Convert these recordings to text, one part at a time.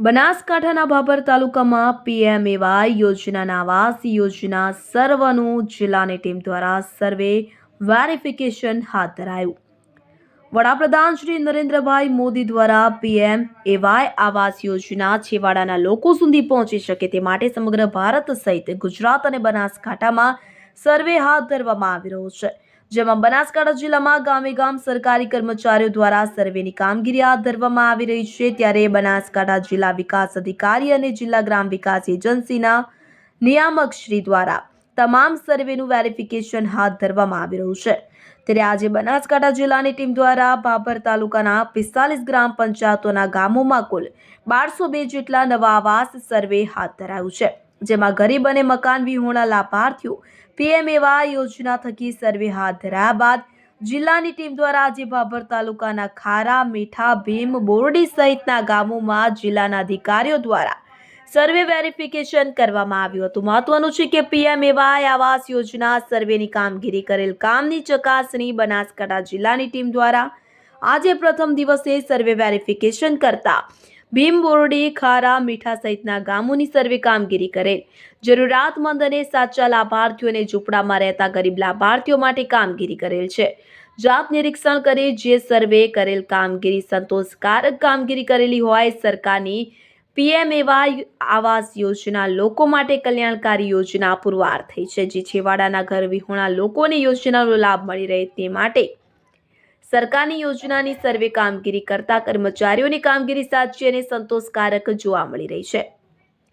બનાસકાંઠાના ભાભર તાલુકામાં પીએમએવાય યોજનાના આવાસ યોજના સર્વનું જિલ્લાની ટીમ દ્વારા સર્વે વેરિફિકેશન હાથ ધરાયું. વડાપ્રધાન શ્રી નરેન્દ્રભાઈ મોદી દ્વારા પીએમ એવાય આવાસ યોજના છેવાડાના લોકો સુધી પહોંચી શકે તે માટે સમગ્ર ભારત સહિત ગુજરાત અને બનાસકાંઠામાં સર્વે હાથ ધરવામાં આવી રહ્યો છે. જેમાં બનાસકાંઠા જિલ્લામાં ગામે ગામ સરકારી કર્મચારીઓ દ્વારા સર્વેની કામગીરી હાથ ધરવામાં આવી રહી છે. ત્યારે બનાસકાંઠા જિલ્લા વિકાસ અધિકારી અને જિલ્લા ગ્રામ વિકાસ એજન્સીના નિયામક શ્રી દ્વારા તમામ સર્વેનું વેરિફિકેશન હાથ ધરવામાં આવી રહ્યું છે. ત્યારે આજે બનાસકાંઠા જિલ્લાની ટીમ દ્વારા ભાભર તાલુકાના પિસ્તાલીસ ગ્રામ પંચાયતોના ગામોમાં કુલ બારસો બે જેટલા નવા આવાસ સર્વે હાથ ધરાયું છે. જેમાં ગરીબ અને મકાન વિહોણા લાભાર્થીઓ પીએમએવાય યોજના થકી સર્વે હાથ ધરાયા બાદ જિલ્લાની ટીમ દ્વારા આજે ભાભર તાલુકાના ખારા, મીઠા, ભીમ, બોરડી સહિતના ગામોમાં જિલ્લાના અધિકારીઓ દ્વારા સર્વે વેરિફિકેશન કરવામાં આવ્યું હતું. મહત્વનું છે કે પીએમ એવાય આવાસ યોજના, સર્વેની કામગીરી કરેલ કામની ચકાસણી બનાસકાંઠા જિલ્લાની ટીમ દ્વારા આજે પ્રથમ દિવસે સર્વે વેરિફિકેશન કરતા ભીમ બોરડી ખારા, મીઠા સહિતના ગામોની સર્વે કામગીરી કરેલ જરૂરિયાતમંદ અને સાચા લાભાર્થીઓને ઝૂંપડામાં રહેતા ગરીબ લાભાર્થીઓ માટે કામગીરી કરેલ છે. જાત નિરીક્ષણ કરી જે સર્વે કરેલ કામગીરી સંતોષકારક કામગીરી કરેલી હોય સરકારની પીએમ એવા આવાસ યોજના લોકો માટે કલ્યાણકારી યોજના પુરવાર થઈ છે, જે છેવાડાના ઘર વિહોણા લોકોને યોજનાનો લાભ મળી રહે તે માટે સરકારની યોજનાની સર્વે કામગીરી કરતા કર્મચારીઓની કામગીરી સાચી અને સંતોષકારક જોવા મળી રહી છે,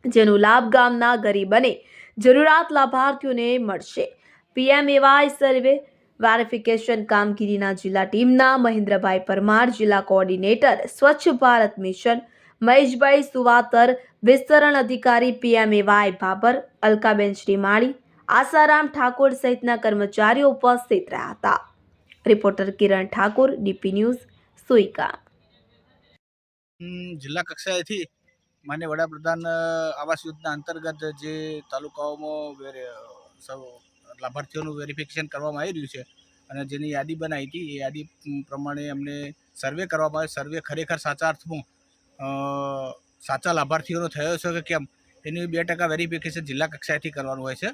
જેનો લાભ ગામના ગરીબ અને જરૂરિયાત લાભાર્થીઓને મળશે. પીએમ એવાય સર્વે વેરિફિકેશન કામગીરીના જિલ્લા ટીમના મહેન્દ્રભાઈ પરમાર, જિલ્લા કોઓર્ડિનેટર, સ્વચ્છ ભારત મિશન, મહેશભાઈ સુવાતર, વિસ્તરણ અધિકારી પીએમએવાય ભાભર અલકાબેન શ્રીમાળી, આસારામ ઠાકોર સહિતના કર્મચારીઓ ઉપસ્થિત રહ્યા હતા. Reporter Kiran Thakor, DP news, સુઈકા. જિલ્લા કક્ષાએથી માન્ય વડાપ્રધાન આવાસ યોજના અંતર્ગત જે તાલુકાઓમાં સૌ લાભાર્થીઓનું વેરિફિકેશન કરવામાં આવી રહ્યું છે અને જેની યાદી બનાવી હતી, એ યાદી પ્રમાણે અમને સર્વે કરવામાં આવે. સર્વે ખરેખર સાચા અર્થમાં સાચા લાભાર્થીઓનો થયો છે કે કેમ? એની બે ટકા વેરિફિકેશન જિલ્લા કક્ષાએથી કરવાનું હોય છે.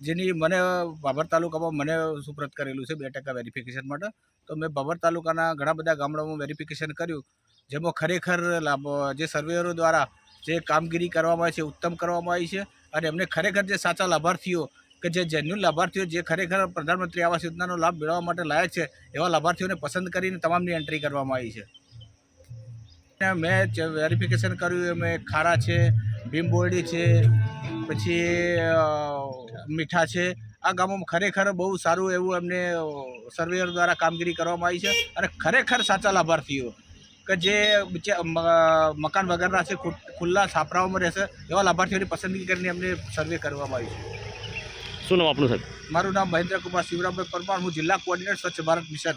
જેની મને બાબર તાલુકામાં મને સુપ્રત કરેલું છે બે ટકા વેરિફિકેશન માટે. તો મેં બાબર તાલુકાના ઘણા બધા ગામડાઓમાં વેરિફિકેશન કર્યું, જેમાં ખરેખર લાભ, જે સર્વેયરો દ્વારા જે કામગીરી કરવામાં આવી છે, ઉત્તમ કરવામાં આવી છે અને એમને ખરેખર જે સાચા લાભાર્થીઓ કે જે જેન્યુન લાભાર્થીઓ જે ખરેખર પ્રધાનમંત્રી આવાસ યોજનાનો લાભ મેળવવા માટે લાયક છે, એવા લાભાર્થીઓને પસંદ કરીને તમામની એન્ટ્રી કરવામાં આવી છે. મેં વેરિફિકેશન કર્યું, એમાં ખારા છે ભીમબોરડી છે પછી મીઠા છે. આ ગામોમાં ખરેખર બહુ સારું એવું એમને સર્વેયર દ્વારા કામગીરી કરવામાં આવી છે અને ખરેખર સાચા લાભાર્થીઓ. કે જે મકાન વગરના છે ખુલ્લા છાપરાઓમાં રહેશે એવા લાભાર્થીઓની પસંદગી કરીને એમને સર્વે કરવામાં આવી છે. શું નામ આપનું સાહેબ? મારું નામ મહેન્દ્ર કુમાર શિવરામભાઈ પરમાર હું જિલ્લા કોઓર્ડિનેટર સ્વચ્છ ભારત મિશન.